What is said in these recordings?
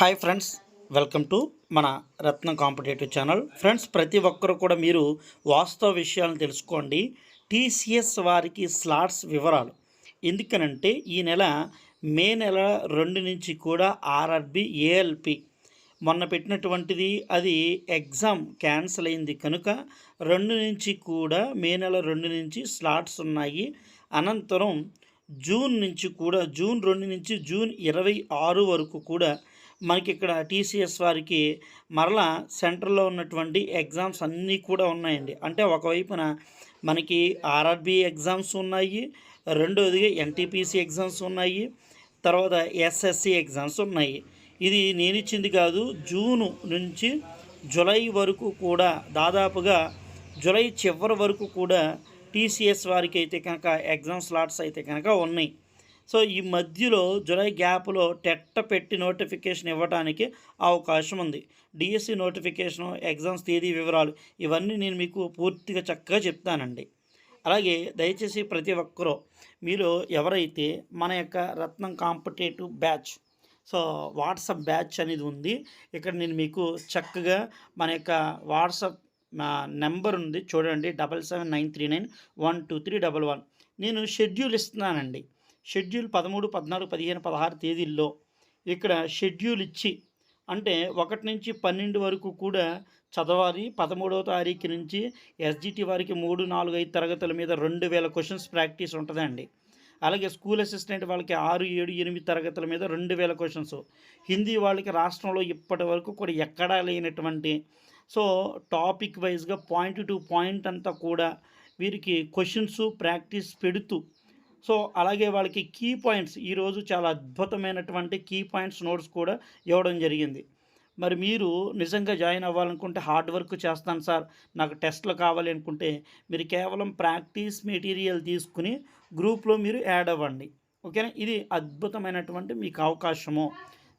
Hi friends welcome to మన రత్నం competitive channel. Friends ప్రతి ఒక్కరు కూడా మీరు వాస్తవ విషయాలను తెలుసుకోండి. టీసీఎస్ వారికి స్లాట్స్ వివరాలు. ఎందుకనంటే ఈ నెల మే నెల రెండు నుంచి కూడా ఆర్ఆర్బి ఏఎల్పి మొన్న పెట్టినటువంటిది అది ఎగ్జామ్ క్యాన్సిల్ అయింది కనుక రెండు నుంచి కూడా మే నెల రెండు నుంచి స్లాట్స్ ఉన్నాయి. అనంతరం జూన్ నుంచి కూడా జూన్ రెండు నుంచి జూన్ ఇరవై ఆరు వరకు కూడా మనకి ఇక్కడ టీసీఎస్ వారికి మరలా సెంటర్లో ఉన్నటువంటి ఎగ్జామ్స్ అన్నీ కూడా ఉన్నాయండి. అంటే ఒకవైపున మనకి ఆర్ఆర్బి ఎగ్జామ్స్ ఉన్నాయి రెండోది ఎన్టీపీసీ ఎగ్జామ్స్ ఉన్నాయి తర్వాత ఎస్ఎస్సి ఎగ్జామ్స్ ఉన్నాయి. ఇది నేను ఇచ్చింది కాదు జూను నుంచి జులై వరకు కూడా దాదాపుగా జులై చివరి వరకు కూడా టీసీఎస్ వారికి అయితే కనుక ఎగ్జామ్ స్లాట్స్ అయితే కనుక ఉన్నాయి. సో ఈ మధ్యలో జులై గ్యాప్లో టెట్ట పెట్టి నోటిఫికేషన్ ఇవ్వడానికి అవకాశం ఉంది. డిఎస్సి నోటిఫికేషన్ ఎగ్జామ్స్ తేదీ వివరాలు ఇవన్నీ నేను మీకు పూర్తిగా చక్కగా చెప్తానండి. అలాగే దయచేసి ప్రతి ఒక్కరూ మీరు ఎవరైతే మన యొక్క Ratnam competitive batch so WhatsApp batch అనేది ఉంది ఇక్కడ నేను మీకు చక్కగా మన యొక్క వాట్సాప్ నెంబర్ ఉంది చూడండి double seven nine three nine one two three double one. నేను షెడ్యూల్ ఇస్తున్నానండి. షెడ్యూల్ పదమూడు పద్నాలుగు పదిహేను పదహారు తేదీల్లో ఇక్కడ షెడ్యూల్ ఇచ్చి అంటే ఒకటి నుంచి పన్నెండు వరకు కూడా చదవాలి. పదమూడవ తారీఖు నుంచి ఎస్జిటి వారికి మూడు నాలుగు ఐదు తరగతుల మీద రెండు వేల క్వశ్చన్స్ ప్రాక్టీస్ ఉంటుందండి అలాగే స్కూల్ అసిస్టెంట్ వాళ్ళకి ఆరు ఏడు ఎనిమిది తరగతుల మీద రెండు వేల క్వశ్చన్స్. హిందీ వాళ్ళకి రాష్ట్రంలో ఇప్పటి వరకు కూడా ఎక్కడా లేనటువంటి సో టాపిక్ వైజ్గా పాయింట్ టు పాయింట్ అంతా కూడా వీరికి క్వశ్చన్స్ ప్రాక్టీస్ పెడుతూ సో అలాగే వాళ్ళకి కీ పాయింట్స్ ఈరోజు చాలా అద్భుతమైనటువంటి కీ పాయింట్స్ నోట్స్ కూడా ఇవ్వడం జరిగింది. మరి మీరు నిజంగా జాయిన్ అవ్వాలనుకుంటే హార్డ్ వర్క్ చేస్తాను సార్. నాకు టెస్ట్లు కావాలి అనుకుంటే మీరు కేవలం ప్రాక్టీస్ మెటీరియల్ తీసుకుని గ్రూప్లో మీరు యాడ్ అవ్వండి. ఓకేనా ఇది అద్భుతమైనటువంటి మీకు అవకాశము.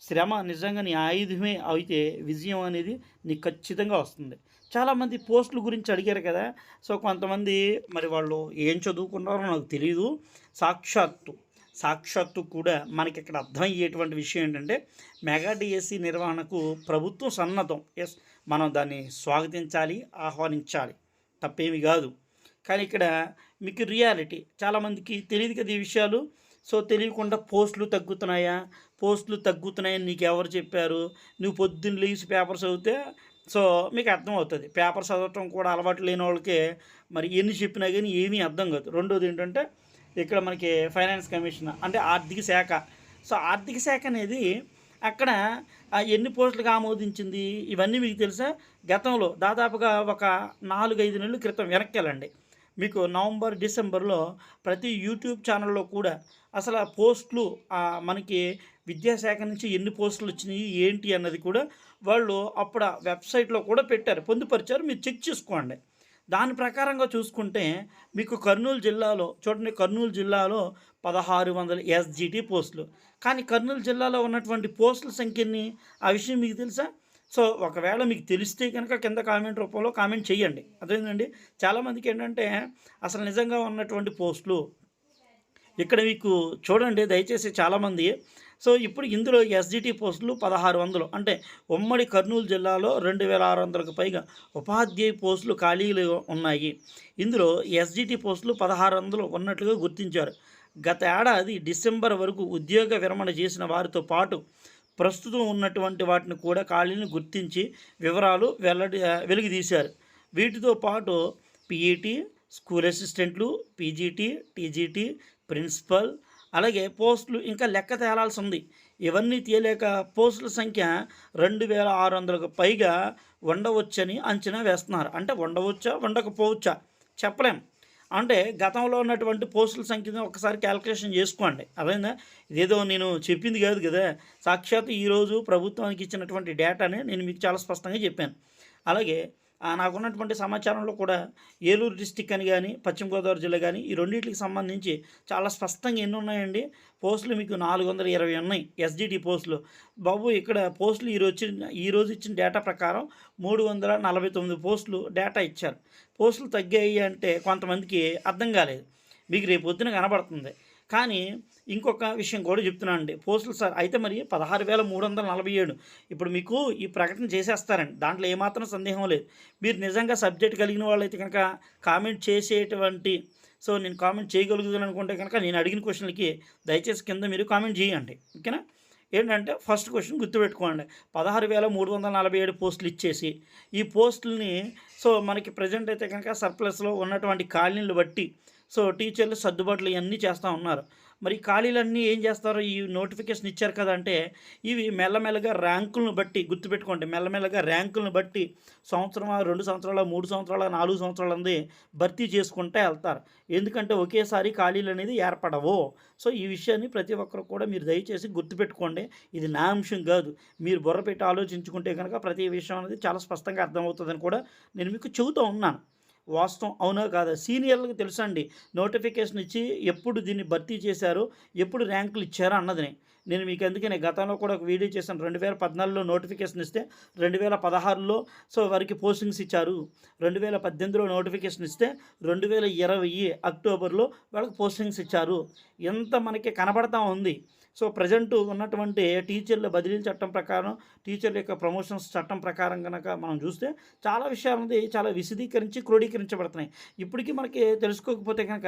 శ్రమ నిజంగా నీ ఆయుధమే అయితే విజయం అనేది నీకు ఖచ్చితంగా వస్తుంది. చాలామంది పోస్టుల గురించి అడిగారు కదా. సో కొంతమంది మరి వాళ్ళు ఏం చదువుకున్నారో నాకు తెలియదు సాక్షాత్తు సాక్షాత్తు కూడా మనకి ఇక్కడ అర్థమయ్యేటువంటి విషయం ఏంటంటే మెగా డిఎస్సి నిర్వహణకు ప్రభుత్వం సన్నద్ధం. ఎస్ మనం దాన్ని స్వాగతించాలి ఆహ్వానించాలి. తప్పేమి కాదు. కానీ ఇక్కడ మీకు రియాలిటీ చాలామందికి తెలియదు కదా ఈ విషయాలు. సో తెలియకుండా పోస్టులు తగ్గుతున్నాయా? పోస్టులు తగ్గుతున్నాయని నీకు ఎవరు చెప్పారు? నువ్వు పొద్దున్న లీవ్స్ పేపర్ చదివితే సో మీకు అర్థమవుతుంది. పేపర్ చదవటం కూడా అలవాటు లేని వాళ్ళకి మరి ఎన్ని చెప్పినా కానీ ఏమీ అర్థం కాదు. రెండోది ఏంటంటే ఇక్కడ మనకి ఫైనాన్స్ కమిషన్ అంటే ఆర్థిక శాఖ. సో ఆర్థిక శాఖ అనేది అక్కడ ఎన్ని పోస్టులకు ఆమోదించింది? ఇవన్నీ మీకు తెలుసా? గతంలో దాదాపుగా ఒక నాలుగైదు నెలల క్రితం వెనక్కి వెళ్ళండి. మీకు నవంబర్ డిసెంబర్లో ప్రతి యూట్యూబ్ ఛానల్లో కూడా అసలు ఆ పోస్టులు మనకి విద్యాశాఖ నుంచి ఎన్ని పోస్టులు వచ్చినాయి ఏంటి అన్నది కూడా వాళ్ళు అప్పుడు ఆ వెబ్సైట్లో కూడా పెట్టారు. పొందుపరిచారు. మీరు చెక్ చేసుకోండి. దాని ప్రకారంగా చూసుకుంటే మీకు కర్నూలు జిల్లాలో చూడండి కర్నూలు జిల్లాలో పదహారు వందల ఎస్జిటి పోస్టులు. కానీ కర్నూలు జిల్లాలో ఉన్నటువంటి పోస్టుల సంఖ్యని ఆ విషయం మీకు తెలుసా? సో ఒకవేళ మీకు తెలిస్తే కనుక కింద కామెంట్ రూపంలో కామెంట్ చేయండి అదేంటండి చాలామందికి ఏంటంటే అసలు నిజంగా ఉన్నటువంటి పోస్టులు ఇక్కడ మీకు చూడండి దయచేసి చాలామంది. సో ఇప్పుడు ఇందులో ఎస్జిటి పోస్టులు పదహారు వందలు. అంటే ఉమ్మడి కర్నూలు జిల్లాలో రెండు వేల ఆరు వందలకు పైగా ఉపాధ్యాయ పోస్టులు ఖాళీలు ఉన్నాయి. ఇందులో ఎస్జిటి పోస్టులు పదహారు వందలు ఉన్నట్లుగా గుర్తించారు. గత ఏడాది డిసెంబర్ వరకు ఉద్యోగ విరమణ చేసిన వారితో పాటు ప్రస్తుతం ఉన్నటువంటి వాటిని కూడా ఖాళీని గుర్తించి వివరాలు వెల్లడి వెలుగుదీశారు. వీటితో పాటు పీఈటీ స్కూల్ అసిస్టెంట్లు పీజీటీ టీజీటీ ప్రిన్సిపల్ అలాగే పోస్టులు ఇంకా లెక్క తేలాల్సి ఉంది ఇవన్నీ తేలేక పోస్టుల సంఖ్య రెండు వేల ఆరు వందలకు పైగా ఉండవచ్చని అంచనా వేస్తున్నారు. అంటే ఉండవచ్చా ఉండకపోవచ్చా చెప్పలేం. అంటే గతంలో ఉన్నటువంటి పోస్టుల సంఖ్యను ఒకసారి క్యాలిక్యులేషన్ చేసుకోండి. అదేందా ఇదేదో నేను చెప్పింది కాదు కదా. సాక్షాత్ ఈరోజు ప్రభుత్వానికి ఇచ్చినటువంటి డేటానే నేను మీకు చాలా స్పష్టంగా చెప్పాను. అలాగే నాకున్నటువంటి సమాచారంలో కూడా ఏలూరు డిస్టిక్ అని కానీ పశ్చిమ గోదావరి జిల్లా కానీ ఈ రెండింటికి సంబంధించి చాలా స్పష్టంగా ఎన్ని ఉన్నాయండి? పోస్టులు మీకు నాలుగు వందల ఇరవై ఉన్నాయి ఎస్జిటి పోస్టులు. బాబు ఇక్కడ పోస్టులు ఈరోజు ఈరోజు ఇచ్చిన డేటా ప్రకారం మూడు వందల నలభై తొమ్మిది పోస్టులు డేటా ఇచ్చారు. పోస్టులు తగ్గాయి అంటే కొంతమందికి అర్థం కాలేదు. మీకు రేపు పొద్దున కనబడుతుంది. కానీ ఇంకొక విషయం కూడా చెప్తున్నాను అండి పోస్టులు సార్ అయితే మరి పదహారు వేల మూడు వందల నలభై ఏడు. ఇప్పుడు మీకు ఈ ప్రకటన చేసేస్తారండి. దాంట్లో ఏమాత్రం సందేహం లేదు. మీరు నిజంగా సబ్జెక్ట్ కలిగిన వాళ్ళైతే కనుక కామెంట్ చేసేటువంటి సో నేను కామెంట్ చేయగలుగుతాను అనుకుంటే కనుక నేను అడిగిన క్వశ్చన్లకి దయచేసి కింద మీరు కామెంట్ చేయండి. ఓకేనా? ఏంటంటే ఫస్ట్ క్వశ్చన్ గుర్తుపెట్టుకోండి. పదహారు వేల మూడు వందల నలభై ఏడు పోస్టులు ఇచ్చేసి ఈ పోస్టుల్ని సో మనకి ప్రజెంట్ అయితే కనుక సర్ప్లస్లో ఉన్నటువంటి ఖాళీలను బట్టి సో టీచర్లు సర్దుబాట్లు ఇవన్నీ చేస్తూ ఉన్నారు. మరి ఖాళీలన్నీ ఏం చేస్తారు? ఈ నోటిఫికేషన్ ఇచ్చారు కదా అంటే ఇవి మెల్లమెల్లగా ర్యాంకులను బట్టి గుర్తుపెట్టుకోండి. మెల్లమెల్లగా ర్యాంకులను బట్టి సంవత్సరం రెండు సంవత్సరాల మూడు సంవత్సరాల నాలుగు సంవత్సరాల అంది భర్తీ చేసుకుంటే వెళ్తారు. ఎందుకంటే ఒకేసారి ఖాళీలు అనేది ఏర్పడవు. సో ఈ విషయాన్ని ప్రతి ఒక్కరు కూడా మీరు దయచేసి గుర్తుపెట్టుకోండి. ఇది నా అంశం కాదు. మీరు బుర్ర పెట్టి ఆలోచించుకుంటే కనుక ప్రతి విషయం అనేది చాలా స్పష్టంగా అర్థమవుతుందని కూడా నేను మీకు చెబుతూ ఉన్నాను. వాస్తవం అవునో కాదా? సీనియర్లకు తెలుసండి నోటిఫికేషన్ ఇచ్చి ఎప్పుడు దీన్ని భర్తీ చేశారు ఎప్పుడు ర్యాంకులు ఇచ్చారో అన్నదిని నేను. మీకు ఎందుకనే గతంలో కూడా ఒక వీడియో చేశాను రెండు వేల పద్నాలుగులో నోటిఫికేషన్ ఇస్తే రెండు వేల పదహారులో సో వారికి పోస్టింగ్స్ ఇచ్చారు. రెండు వేల పద్దెనిమిదిలో నోటిఫికేషన్ ఇస్తే రెండు వేల ఇరవై అక్టోబర్లో వాళ్ళకి పోస్టింగ్స్ ఇచ్చారు. ఎంత మనకి కనబడతా ఉంది. సో ప్రజెంట్ ఉన్నటువంటి టీచర్ల బదిలీల చట్టం ప్రకారం టీచర్ల యొక్క ప్రమోషన్స్ చట్టం ప్రకారం కనుక మనం చూస్తే చాలా విషయాలు చాలా విశదీకరించి క్రోడీకరించబడుతున్నాయి ఇప్పటికీ మనకి తెలుసుకోకపోతే కనుక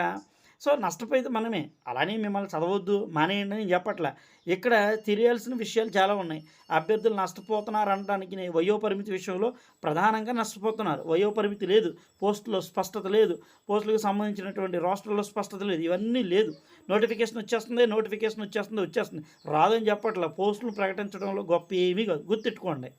సో నష్టపోయేది మనమే. అలానే మిమ్మల్ని చదవద్దు మానేయండి అని చెప్పట్లే. ఇక్కడ తెలియాల్సిన విషయాలు చాలా ఉన్నాయి. అభ్యర్థులు నష్టపోతున్నారు అనడానికి వయోపరిమితి విషయంలో ప్రధానంగా నష్టపోతున్నారు. వయోపరిమితి లేదు పోస్టులో స్పష్టత లేదు పోస్టులకు సంబంధించినటువంటి రాష్ట్రంలో స్పష్టత లేదు ఇవన్నీ లేదు. నోటిఫికేషన్ వచ్చేస్తుంది నోటిఫికేషన్ వచ్చేస్తుంది వచ్చేస్తుంది. రాదని చెప్పట్లే పోస్టులు ప్రకటించడంలో గొప్ప ఏమీ కాదు. గుర్తెట్టుకోండి